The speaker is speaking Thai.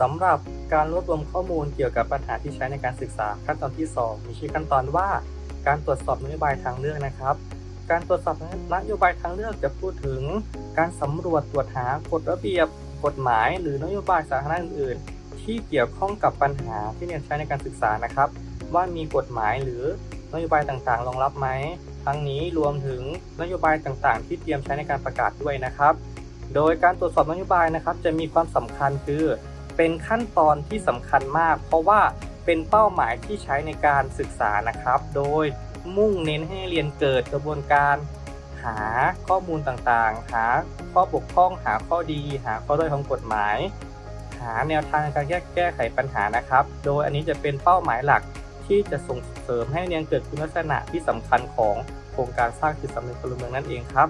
สำหรับการรวบรวมข้อมูลเกี่ยวกับปัญหาที่ใช้ในการศึกษาขั้นตอนที่ 2 มีชื่อขั้นตอนว่าการตรวจสอบนโยบายทางเลือกนะครับ การตรวจสอบนโยบายทางเลือกจะพูดถึง การสำรวจตรวจหากฎระเบียบ กฎหมาย หรือนโยบายสาธารณะอื่น ๆ ที่เกี่ยวข้องกับปัญหาที่เรียนใช้ในการศึกษานะครับ ว่ามีกฎหมายหรือนโยบายต่างๆ รองรับไหม ทั้งนี้รวมถึงนโยบายต่างๆ ที่เตรียมใช้ในการประกาศด้วยนะครับ โดยการตรวจสอบนโยบายนะครับ จะมีความสำคัญคือ เป็นขั้นตอนที่สำคัญมาก เพราะว่าเป็นเป้าหมายที่ใช้ในการศึกษานะครับ โดยมุ่งเน้นให้เรียนเกิดกระบวนการ หาข้อมูลต่างๆ หาข้อบกพร่อง หาข้อดี หาข้อด้อยของกฎหมาย หาแนวทางการแก้แก้ไขปัญหานะครับ โดยอันนี้จะเป็นเป้าหมายหลักที่จะส่งเสริมให้เรียนเกิดคุณลักษณะที่สำคัญของโครงการสร้างจิตสำนึกพลเมืองนั่นเองครับ